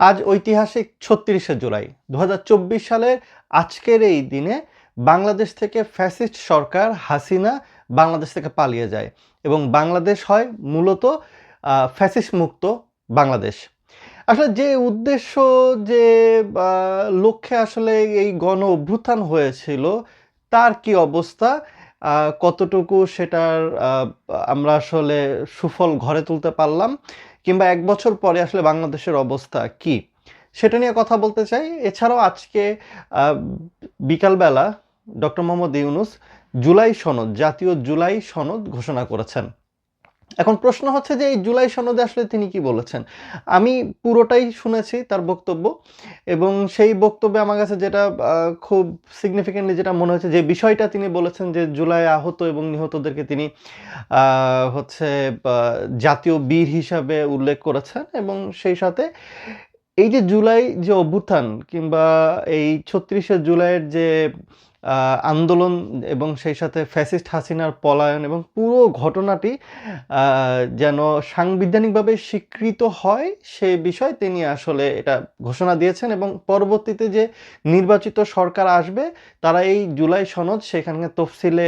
আজ ঐতিহাসিক ছত্রিশে জুলাই দু সালের আজকের এই দিনে বাংলাদেশ থেকে ফ্যাসিস্ট সরকার হাসিনা বাংলাদেশ থেকে পালিয়ে যায় এবং বাংলাদেশ হয় মূলত ফ্যাসিস্ট মুক্ত বাংলাদেশ। আসলে যে উদ্দেশ্য যে লক্ষ্যে আসলে এই গণ অভ্যুত্থান হয়েছিল, তার কি অবস্থা? কতটুকু সেটার আমরা আসলে সুফল ঘরে তুলতে পারলাম? কিংবা এক বছর পরে আসলে বাংলাদেশের অবস্থা কি? সেটা নিয়ে কথা বলতে চাই। এছাড়াও আজকে বিকালবেলা ডক্টর মোহাম্মদ ইউনুস জুলাই সনদ, জাতীয় জুলাই সনদ ঘোষণা করেছেন। এখন প্রশ্ন হচ্ছে যে এই জুলাই সনদে আসলে তিনি কি বলেছেন? আমি পুরোটাই শুনেছি তার বক্তব্য এবং সেই বক্তব্যে আমার কাছে যেটা খুব সিগনিফিকেন্টলি যেটা মনে হয়েছে, যে বিষয়টা তিনি বলেছেন যে জুলাই আহত এবং নিহতদেরকে তিনি হচ্ছে জাতীয় বীর হিসাবে উল্লেখ করেছেন এবং সেই সাথে এই যে জুলাই যে অভ্যুত্থান কিংবা এই ছত্রিশে জুলাইয়ের যে আন্দোলন এবং সেই সাথে ফ্যাসিস্ট হাসিনার পলায়ন এবং পুরো ঘটনাটি যেন সাংবিধানিকভাবে স্বীকৃত হয় সে বিষয়ে তিনি আসলে এটা ঘোষণা দিয়েছেন এবং পরবর্তীতে যে নির্বাচিত সরকার আসবে, তারা এই জুলাই সনদ সেখানে তফসিলে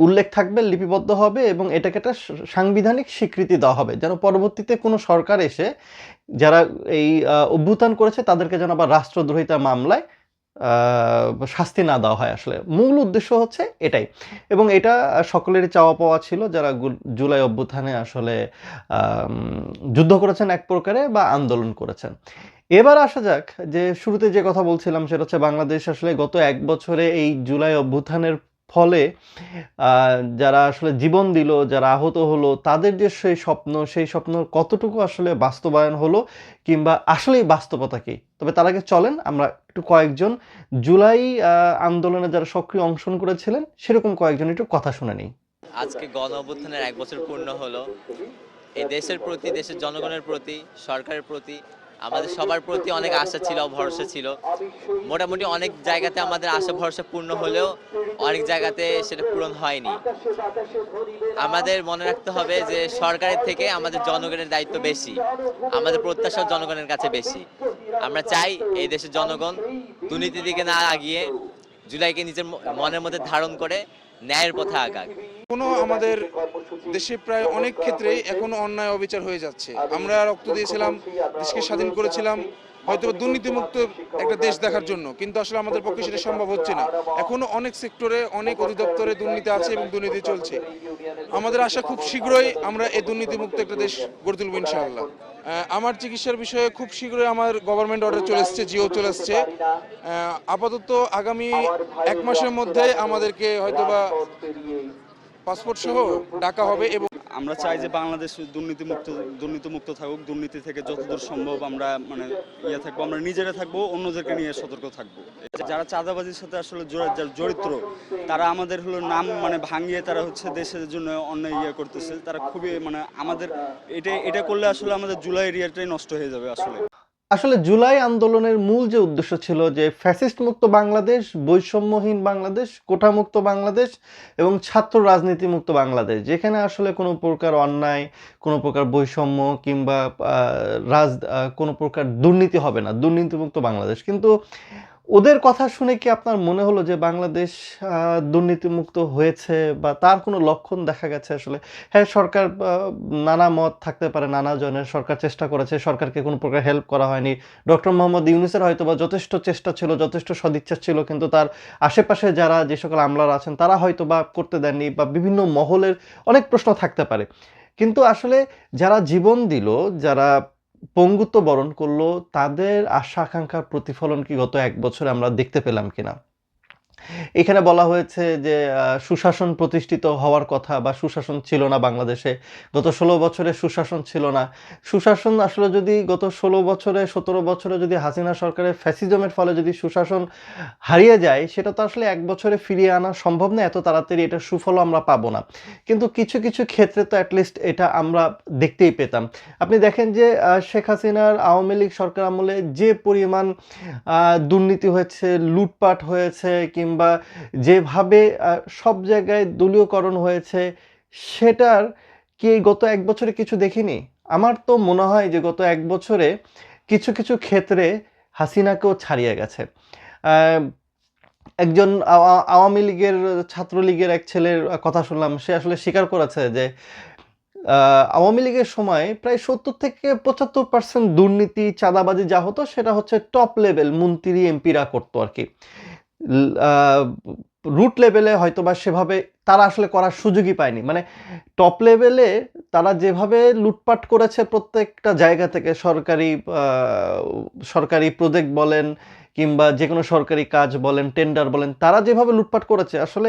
উল্লেখ থাকবে, লিপিবদ্ধ হবে এবং এটাকে একটা সাংবিধানিক স্বীকৃতি দেওয়া হবে। যেন পরবর্তীতে কোনো সরকার এসে যারা এই অভ্যুত্থান করেছে তাদেরকে যেন আবার রাষ্ট্রদ্রোহিতা মামলায় শাস্তি না দেওয়া হয় আসলে। মূল উদ্দেশ্য হচ্ছে এটাই। এবং এটা সকলেরই চাওয়া পাওয়া ছিল যারা জুলাই অভ্যুত্থানে আসলে যুদ্ধ করেছেন এক প্রকারে বা আন্দোলন করেছেন। এবার আসা যাক যে শুরুতে যে কথা বলছিলাম সেটা হচ্ছে বাংলাদেশ আসলে গত এক বছরে এই জুলাই অভ্যুত্থানের ফলে যারা আসলে জীবন দিল, যারা আহত হলো, তাদের যে সেই স্বপ্ন সেই স্বপ্ন কতটুকু আসলে বাস্তবায়ন হলো কিংবা আসলেই বাস্তবতা কি? তবে তার আগে চলেন, আমরা একটু কয়েকজন জুলাই আন্দোলনে যারা সক্রিয় অংশগ্রহণ করেছিলেন, সেরকম কয়েকজন একটু কথা শুনে নিই। আজকে গণ অভ্যুত্থানের এক বছর পূর্ণ হলো। এই দেশের প্রতি, দেশের জনগণের প্রতি, সরকারের প্রতি আমাদের সবার প্রতি অনেক আশা ছিল, ভরসা ছিল। মোটামুটি অনেক জায়গাতে আমাদের আশা, ভরসা পূর্ণ হলেও অনেক জায়গাতে সেটা পূরণ হয়নি। আমাদের মনে রাখতে হবে যে সরকারের থেকে আমাদের জনগণের দায়িত্ব বেশি, আমাদের প্রত্যাশা জনগণের কাছে বেশি। আমরা চাই এই দেশের জনগণ দুর্নীতির দিকে না আগিয়ে জুলাইকে নিজের মনের মধ্যে ধারণ করে ন্যায়ের পথে আগাক। এখনও আমাদের দেশে প্রায় অনেক ক্ষেত্রেই এখনও অন্যায় অবিচার হয়ে যাচ্ছে। আমরা রক্ত দিয়েছিলাম দেশকে স্বাধীন করেছিলাম হয়তো দুর্নীতিমুক্ত একটা দেশ দেখার জন্য কিন্তু আসলে আমাদের পক্ষে সেটা সম্ভব হচ্ছে না। এখনও অনেক সেক্টরে অনেক অধিদপ্তরে দুর্নীতি আছে এবং দুর্নীতি চলছে। আমাদের আশা খুব শীঘ্রই আমরা এই দুর্নীতিমুক্ত একটা দেশ গড়ে তুলব ইনশাআল্লাহ। আমার চিকিৎসার বিষয়ে খুব শীঘ্রই আমার গভর্নমেন্ট অর্ডার চলে এসছে জিও চলে এসছে। আপাতত আগামী এক মাসের মধ্যে আমাদেরকে হয়তোবা পাসপোর্ট সহ ডাকা হবে এবং আমরা চাই যে বাংলাদেশ দুর্নীতিমুক্ত দুর্নীতিমুক্ত থাকুক, দুর্নীতি থেকে যতদূর সম্ভব আমরা মানে ইয়ে থাকব, আমরা নিজেরা থাকব, অন্যদেরকে নিয়ে সতর্ক থাকব। যারা চাঁদাবাজির সাথে আসলে জড়িত তারা আমাদের হলো নাম মানে ভাঙিয়ে তারা হচ্ছে দেশের জন্য অন্যায় ইয়ে করতেছে। তারা খুবই মানে আমাদের, এটা এটা করলে আসলে আমাদের জুলাই এরিয়াটাই নষ্ট হয়ে যাবে আসলে। আসলে জুলাই আন্দোলনের মূল যে উদ্দেশ্য ছিল যে ফ্যাসিস্ট মুক্ত বাংলাদেশ, বৈষম্যহীন বাংলাদেশ কোঠামুক্ত বাংলাদেশ এবং ছাত্র রাজনীতি মুক্ত বাংলাদেশ, যেখানে আসলে কোনো প্রকার অন্যায়, কোনো প্রকার বৈষম্য কিংবা রাজ কোনো প্রকার দুর্নীতি হবে না, দুর্নীতিমুক্ত বাংলাদেশ। কিন্তু ওদের কথা শুনে কি আপনার মনে হলো যে বাংলাদেশ দুর্নীতিমুক্ত হয়েছে বা তার কোনো লক্ষণ দেখা গেছে আসলে? হ্যাঁ সরকার নানা মত থাকতে পারে, নানা জনের সরকার চেষ্টা করেছে, সরকারকে কোনো প্রকার হেল্প করা হয়নি। ডক্টর মোহাম্মদ ইউনুসের হয়তো বা যথেষ্ট চেষ্টা ছিল, যথেষ্ট সদিচ্ছা ছিল, কিন্তু তার আশেপাশে যারা যে সকল আমলারা আছেন, তারা হয়তো বা করতে দেননি বা বিভিন্ন মহলের অনেক প্রশ্ন থাকতে পারে। কিন্তু আসলে যারা জীবন দিল, যারা পঙ্গুত্ব বরণ করল, তাদের আশা আকাঙ্ক্ষার প্রতিফলন কি গত এক বছরে আমরা দেখতে পেলাম কিনা? এখানে বলা হয়েছে যে সুশাসন প্রতিষ্ঠিত হওয়ার কথা বা সুশাসন ছিল না বাংলাদেশে। গত ষোলো বছরে সুশাসন ছিল না। সুশাসন আসলে যদি গত ষোলো বছরে, সতেরো বছরে যদি হাসিনা সরকারের ফ্যাসিজমের ফলে যদি সুশাসন হারিয়ে যায়, সেটা তো আসলে এক বছরে ফিরিয়ে আনা সম্ভব না, এত তাড়াতাড়ি এটা সুফল আমরা পাবো না। কিন্তু কিছু কিছু ক্ষেত্রে তো অ্যাটলিস্ট এটা আমরা দেখতেই পেতাম। আপনি দেখেন যে শেখ হাসিনার আওয়ামী লীগ সরকার আমলে যে পরিমাণ দুর্নীতি হয়েছে, লুটপাট হয়েছে কিংবা যেভাবে আহ, সব জায়গায় দলীয়করণ হয়েছে সেটার কি গত এক বছরে কিছু দেখিনি? আমার তো মনে হয় যে গত এক বছরে কিছু কিছু ক্ষেত্রে হাসিনাকেও ছাড়িয়ে গেছে। একজন আওয়া- আওয়ামী লীগের ছাত্রলীগের এক ছেলের কথা শুনলাম সে আসলে স্বীকার করেছে যে আওয়ামী লীগের সময় প্রায় সত্তর থেকে পঁচাত্তর পার্সেন্ট দুর্নীতি চাঁদাবাজি যা হতো সেটা হচ্ছে টপ লেভেল মন্ত্রী এমপিরা করতো আর কি। রুট লেভেলে হয়তো বা সেভাবে তারা আসলে করার সুযোগই পায়নি। মানে টপ লেভেলে তারা যেভাবে লুটপাট করেছে প্রত্যেকটা জায়গা থেকে, সরকারি সরকারি প্রজেক্ট বলেন কিংবা যে কোনো সরকারি কাজ বলেন টেন্ডার বলেন, তারা যেভাবে লুটপাট করেছে, আসলে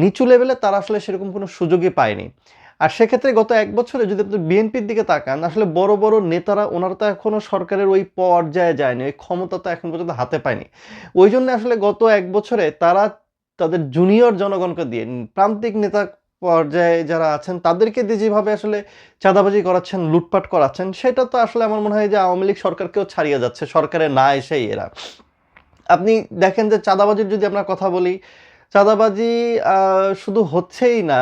নিচু লেভেলে তারা আসলে সেরকম কোনো সুযোগই পায়নি। আর সেক্ষেত্রে গত এক বছরে যদি আপনি বিএনপির দিকে তাকান, আসলে বড় বড় নেতারা ওনারা তো এখনও সরকারের ওই পর্যায়ে যায়নি, ওই ক্ষমতা তো এখন পর্যন্ত হাতে পায়নি। ওই জন্য আসলে গত এক বছরে তারা তাদের জুনিয়র জনগণকে দিয়ে, প্রান্তিক নেতা পর্যায়ে যারা আছেন, তাদেরকে দিয়ে যেভাবে আসলে চাঁদাবাজি করাচ্ছেন, লুটপাট করাচ্ছেন, সেটা তো আসলে আমার মনে হয় যে আওয়ামী লীগ সরকারকেও ছাড়িয়ে যাচ্ছে, সরকারে না এসেই এরা। আপনি দেখেন যে চাঁদাবাজির যদি আমরা কথা বলি চাঁদাবাজি শুধু হচ্ছেই না।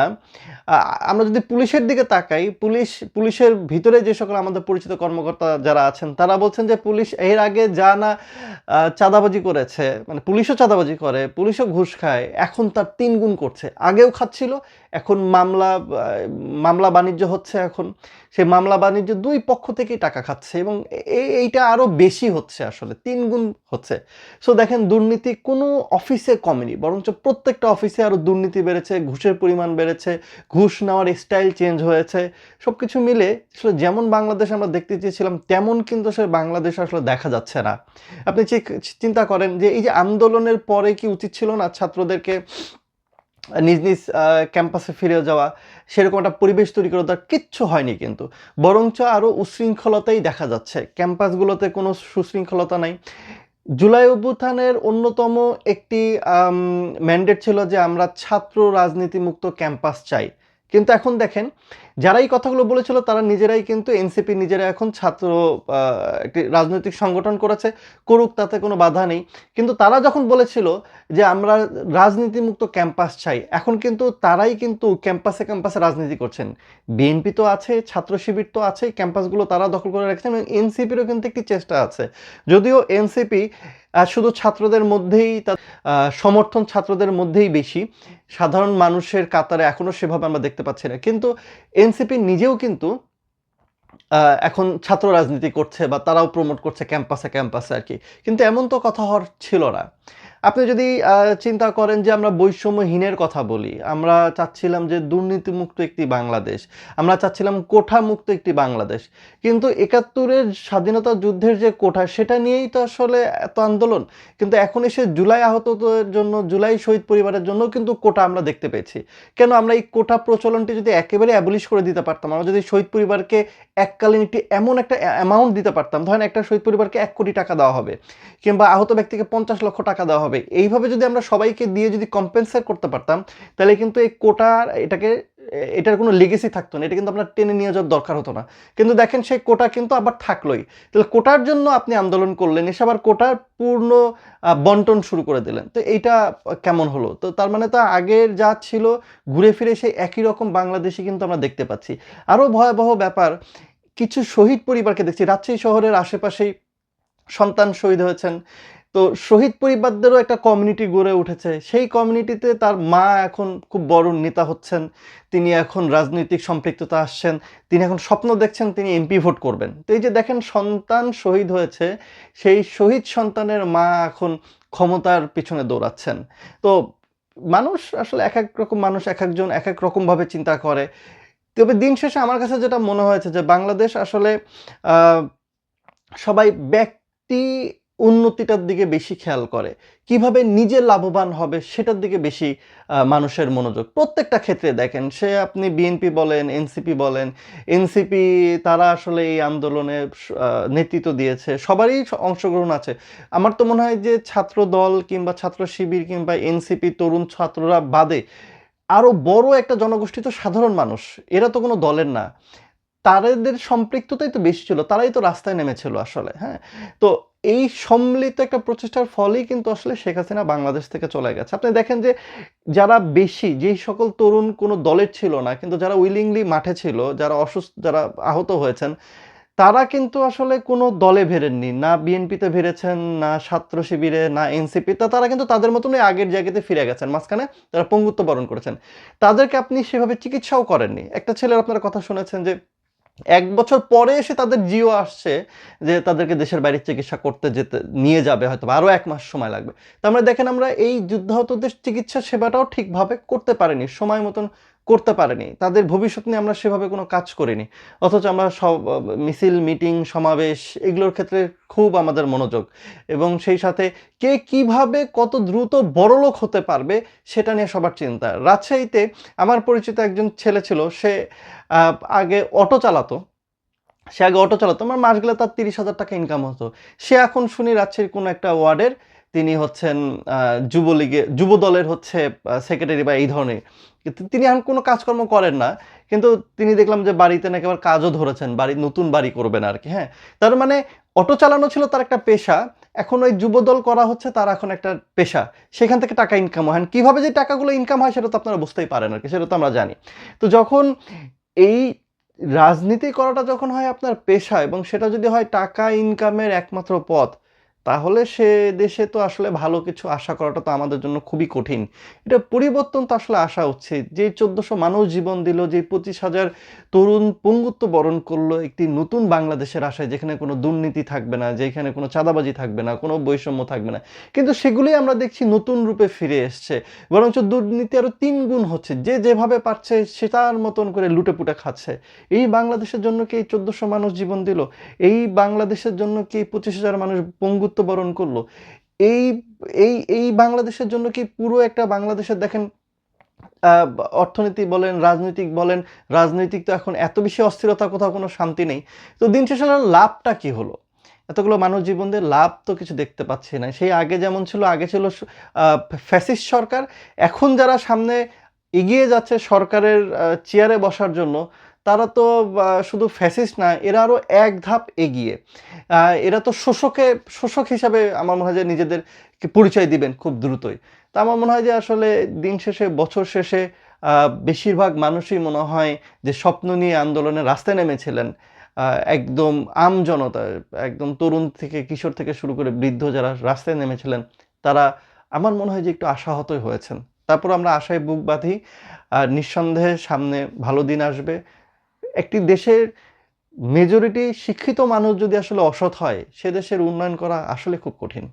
আমরা যদি পুলিশের দিকে তাকাই, পুলিশ, পুলিশের ভিতরে যে সকল আমাদের পরিচিত কর্মকর্তা যারা আছেন, তারা বলছেন যে পুলিশ এর আগে যা না চাঁদাবাজি করেছে মানে পুলিশও চাঁদাবাজি করে, পুলিশও ঘুষ খায়, এখন তার তিন গুণ করছে। আগেও খাচ্ছিল, এখন মামলা মামলা বাণিজ্য হচ্ছে এখন। সেই মামলা বাণিজ্য দুই পক্ষ থেকেই টাকা খাচ্ছে এবং এইটা আরও বেশি হচ্ছে আসলে, তিন গুণ হচ্ছে। সো দেখেন, দুর্নীতি কোনো অফিসে কমেনি, বরঞ্চ প্রত্যেকটা অফিসে আরও দুর্নীতি বেড়েছে, ঘুষের পরিমাণ বেড়েছে, ঘুষ নেওয়ার স্টাইল চেঞ্জ হয়েছে। সব কিছু মিলে আসলে যেমন বাংলাদেশ আমরা দেখতে চেয়েছিলাম, তেমন কিন্তু সে বাংলাদেশ আসলে দেখা যাচ্ছে না। আপনি চিন্তা করেন যে এই যে আন্দোলনের পরে কি উচিত ছিল না ছাত্রদেরকে নিজ নিজ ক্যাম্পাসে ফিরে যাওয়া? সেরকম একটা পরিবেশ তৈরি করে দেওয়ার কিচ্ছু হয়নি কিন্তু। বরঞ্চ আরও উশৃঙ্খলতাই দেখা যাচ্ছে। ক্যাম্পাসগুলোতে কোনো সুশৃঙ্খলতা নাই। জুলাই অভ্যুত্থানের অন্যতম একটি ম্যান্ডেট ছিল যে আমরা ছাত্র রাজনীতিমুক্ত ক্যাম্পাস চাই। কিন্তু এখন দেখেন যারা এই কথাগুলো বলেছিল, তারা নিজেরাই কিন্তু এনসিপি নিজেরা এখন ছাত্র একটি রাজনৈতিক সংগঠন করেছে, করুক তাতে কোনো বাধা নেই। কিন্তু তারা যখন বলেছিল যে আমরা রাজনীতিমুক্ত ক্যাম্পাস চাই, এখন কিন্তু তারাই কিন্তু ক্যাম্পাসে ক্যাম্পাসে রাজনীতি করছেন। বিএনপি তো আছে, ছাত্র শিবির তো আছে, ক্যাম্পাসগুলো তারা দখল করে রেখেছেন এবং এনসিপিরও কিন্তু একটি চেষ্টা আছে। যদিও এনসিপি শুধু ছাত্রদের মধ্যেই তার সমর্থন ছাত্রদের মধ্যেই বেশি। সাধারণ মানুষের কাতারে এখনও সেভাবে আমরা দেখতে পাচ্ছি না। কিন্তু এনসিপি নিজেও কিন্তু এখন ছাত্র রাজনীতি করছে বা তারাও প্রমোট করছে ক্যাম্পাসে ক্যাম্পাসে আর কি। কিন্তু এমন তো কথা হওয়ার ছিল না। আপনি যদি চিন্তা করেন যে আমরা বৈষম্যহীনের কথা বলি, আমরা চাচ্ছিলাম যে দুর্নীতিমুক্ত একটি বাংলাদেশ, আমরা চাচ্ছিলাম কোঠা মুক্ত একটি বাংলাদেশ, কিন্তু একাত্তরের স্বাধীনতা যুদ্ধের যে কোঠা, সেটা নিয়েই তো আসলে এত আন্দোলন। কিন্তু এখন এসে জুলাই আহতদের জন্য, জুলাই শহীদ পরিবারের জন্য কিন্তু কোটা আমরা দেখতে পেয়েছি। কেন আমরা এই কোটা প্রচলনটি যদি একেবারে অ্যাবলিশ করে দিতে পারতাম, আমরা যদি শহীদ পরিবারকে এককালীন একটি এমন একটা অ্যামাউন্ট দিতে পারতাম, ধরেন একটা শহীদ পরিবারকে এক কোটি টাকা দেওয়া হবে, কিংবা আহত ব্যক্তিকে পঞ্চাশ লক্ষ টাকা দেওয়া হবে এইভাবে যদি আমরা সবাইকে দিয়ে যদি কম্পেনসেট করতে পারতাম, তাহলে কিন্তু এই কোটার এটাকে, এটার কোনো লেগেসি থাকতো না। এটা কিন্তু আপনার টেনে নিয়ে যাওয়ার দরকার হতো না। কিন্তু দেখেন সেই কোটা কিন্তু আবার থাকলোই। তাহলে কোটার জন্য আপনি আন্দোলন করলেন, এসে আবার কোটার পূর্ণ বন্টন শুরু করে দিলেন। তো এইটা কেমন হলো? তো তার মানে তো আগের যা ছিল, ঘুরে ফিরে সেই একই রকম বাংলাদেশি কিন্তু আমরা দেখতে পাচ্ছি। আরও ভয়াবহ ব্যাপার, কিছু শহীদ পরিবারকে দেখছি। রাজশাহী শহরের আশেপাশেই সন্তান শহীদ হয়েছেন। তো শহীদ পরিবারদেরও একটা কমিউনিটি গড়ে উঠেছে। সেই কমিউনিটিতে তার মা এখন খুব বড় নেতা হচ্ছেন, তিনি এখন রাজনৈতিক সম্পৃক্ততা আসছেন, তিনি এখন স্বপ্ন দেখছেন তিনি এমপি ভোট করবেন। তো এই যে দেখেন সন্তান শহীদ হয়েছে, সেই শহীদ সন্তানের মা এখন ক্ষমতার পিছনে দৌড়াচ্ছেন। তো মানুষ আসলে এক এক রকম মানুষ, এক একজন এক এক রকমভাবে চিন্তা করে। তবে দিন শেষে আমার কাছে যেটা মনে হয়েছে যে বাংলাদেশ আসলে সবাই ব্যক্তি উন্নতিটার দিকে বেশি খেয়াল করে। কীভাবে নিজে লাভবান হবে সেটার দিকে বেশি মানুষের মনোযোগ। প্রত্যেকটা ক্ষেত্রে দেখেন, সে আপনি বিএনপি বলেন, এনসিপি বলেন, এনসিপি তারা আসলে এই আন্দোলনে নেতৃত্ব দিয়েছে। সবারই অংশগ্রহণ আছে। আমার তো মনে হয় যে ছাত্র দল কিংবা ছাত্র শিবির কিংবা এনসিপি তরুণ ছাত্ররা বাদে আরও বড় একটা জনগোষ্ঠী তো সাধারণ মানুষ। এরা তো কোনো দলের না। তাদের সম্পৃক্ততাই তো বেশি ছিল। তারাই তো রাস্তায় নেমেছিল আসলে হ্যাঁ? তো এই সম্মিলিত একটা প্রচেষ্টার ফলেই কিন্তু আসলে শেখ হাসিনা বাংলাদেশ থেকে চলে গেছে। আপনি দেখেন যে যারা বেশি, যেই সকল তরুণ কোনো দলের ছিল না, কিন্তু যারা উইলিংলি মাঠে ছিল, যারা অসুস্থ, যারা আহত হয়েছেন, তারা কিন্তু আসলে কোনো দলে ভেড়েননি না বিএনপিতে ভেড়েছেন না ছাত্র শিবিরে, না এনসিপি, তা তারা কিন্তু তাদের মতনই আগের জায়গাতে ফিরে গেছেন। মাঝখানে তারা পঙ্গুত্ব বরণ করেছেন। তাদেরকে আপনি সেভাবে চিকিৎসাও করেননি। একটা ছেলের আপনারা কথা শুনেছেন যে এক বছর পরে এসে তাদের জিও আসছে যে তাদেরকে দেশের বাইরে চিকিৎসা করতে যেতে, নিয়ে যাবে, হয়তো আরও এক মাস সময় লাগবে। তো আমরা দেখেন, আমরা এই যুদ্ধাহতদের চিকিৎসা সেবাটাও ঠিকভাবে করতে পারিনি। সময় মতন করতে পারেনি। তাদের ভবিষ্যৎ নিয়ে আমরা সেভাবে কোনো কাজ করিনি। অথচ আমরা সব মিছিল, মিটিং, সমাবেশ এগুলোর ক্ষেত্রে খুব আমাদের মনোযোগ। এবং সেই সাথে কে কীভাবে কত দ্রুত বড়লোক হতে পারবে সেটা নিয়ে সবার চিন্তা। রাজশাহীতে আমার পরিচিত একজন ছেলে ছিল, সে আগে অটো চালাতো। সে আগে অটো চালাতো, আমার মাস গেলে তার তিরিশ হাজার টাকা ইনকাম হতো। সে এখন শুনি রাজশাহীর কোনো একটা ওয়ার্ডের তিনি হচ্ছেন যুবলীগে যুব দলের হচ্ছে সেক্রেটারি বা এই ধরনের। তিনি এখন কোনো কাজকর্ম করেন না। কিন্তু তিনি দেখলাম যে বাড়িতে নাকি আবার কাজও ধরেছেন, বাড়ি, নতুন বাড়ি করবেন আর কি হ্যাঁ? তার মানে অটো চালানো ছিল তার একটা পেশা, এখন ওই যুবদল করা হচ্ছে তার এখন একটা পেশা। সেখান থেকে টাকা ইনকাম হয়। কীভাবে যে টাকাগুলো ইনকাম হয় সেটা তো আপনারা বুঝতেই পারেন আর কি সেটা তো আমরা জানি। তো যখন এই রাজনীতি করাটা যখন হয় আপনার পেশা এবং সেটা যদি হয় টাকা ইনকামের একমাত্র পথ তাহলে সে দেশে তো আসলে ভালো কিছু আশা করাটা তো আমাদের জন্য খুবই কঠিন। এটা পরিবর্তন তো আসলে আসা উচিত। যে চোদ্দশো মানুষ জীবন দিল, যে পঁচিশ হাজার তরুণ পঙ্গুত্ব বরণ করল একটি নতুন বাংলাদেশের আশায়, যেখানে কোনো দুর্নীতি থাকবে না, যেখানে কোনো চাঁদাবাজি থাকবে না, কোনো বৈষম্য থাকবে না। কিন্তু সেগুলোই আমরা দেখছি নতুন রূপে ফিরে এসছে। বরঞ্চ দুর্নীতি আরও তিন গুণ হচ্ছে। যে যেভাবে পারছে সেটার মতন করে লুটে পুটে খাচ্ছে। এই বাংলাদেশের জন্য কি এই চোদ্দশো মানুষ জীবন দিল? এই বাংলাদেশের জন্য কি পঁচিশ হাজার মানুষ পঙ্গুত্ব বরণ করল? এই এই এই বাংলাদেশের জন্য কি পুরো একটা বাংলাদেশের, দেখেন অর্থনীতি বলেন, রাজনৈতিক বলেন, রাজনৈতিক তো এখন এত বেশি অস্থিরতা কোথাও কোনো শান্তি নেই। তো দিন শেষে লাভটা কি হলো? এতগুলো মানুষ জীবনদের লাভ তো কিছু দেখতে পাচ্ছি না। সেই আগে যেমন ছিল, আগে ছিল ফ্যাসিস্ট সরকার। এখন যারা সামনে এগিয়ে যাচ্ছে সরকারের চেয়ারে বসার জন্য, তারা তো শুধু ফ্যাসিস্ট না, এরা আরও এক ধাপ এগিয়ে। এরা তো শোষকে, শোষক হিসাবে আমার মনে হয় যে নিজেদেরকে পরিচয় দিবেন খুব দ্রুতই। তা আমার মনে হয় যে আসলে দিন শেষে, বছর শেষে বেশিরভাগ মানুষই মনে হয় যে স্বপ্ন নিয়ে আন্দোলনে রাস্তায় নেমেছিলেন। একদম আম জনতা, একদম তরুণ থেকে, কিশোর থেকে শুরু করে বৃদ্ধ যারা রাস্তায় নেমেছিলেন, তারা আমার মনে হয় যে একটু আশাহতই হয়েছেন। তারপর আমরা আশায় বুক বাঁধি আর নিঃসন্দেহে সামনে ভালো দিন আসবে। একটি দেশের মেজরিটি শিক্ষিত মানুষ যদি আসলে অসৎ হয়, সে দেশের উন্নয়ন করা আসলে খুব কঠিন।